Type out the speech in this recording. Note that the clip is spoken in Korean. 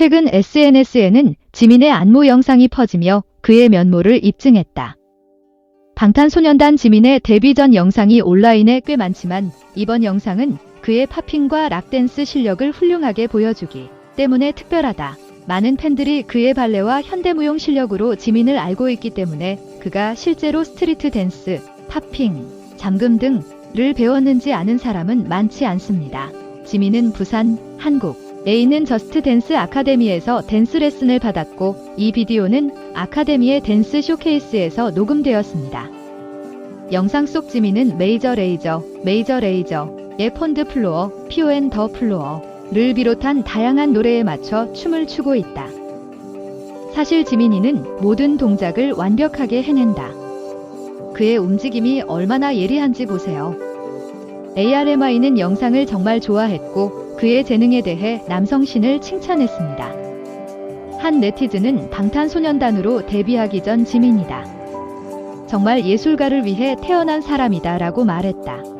최근 SNS에는 지민의 안무 영상이 퍼지며 그의 면모를 입증했다. 방탄소년단 지민의 데뷔 전 영상이 온라인에 꽤 많지만 이번 영상은 그의 팝핑과 락댄스 실력을 훌륭하게 보여주기 때문에 특별하다. 많은 팬들이 그의 발레와 현대무용 실력으로 지민을 알고 있기 때문에 그가 실제로 스트리트 댄스, 팝핑, 잠금 등을 배웠는지 아는 사람은 많지 않습니다. 지민은 부산, 한국, 에 있는 저스트 댄스 아카데미에서 댄스 레슨을 받았고 이 비디오는 아카데미의 댄스 쇼케이스에서 녹음되었습니다. 영상 속 지민은 메이저 레이저, 메이저 레이저, 의 폰드 플로어, 피오앤 더 플로어를 비롯한 다양한 노래에 맞춰 춤을 추고 있다. 사실 지민이는 모든 동작을 완벽하게 해낸다. 그의 움직임이 얼마나 예리한지 보세요. ARMI는 영상을 정말 좋아했고 그의 재능에 대해 남성신을 칭찬했습니다. 한 네티즌은 방탄소년단으로 데뷔하기 전 지민이다. 정말 예술가를 위해 태어난 사람이다 라고 말했다.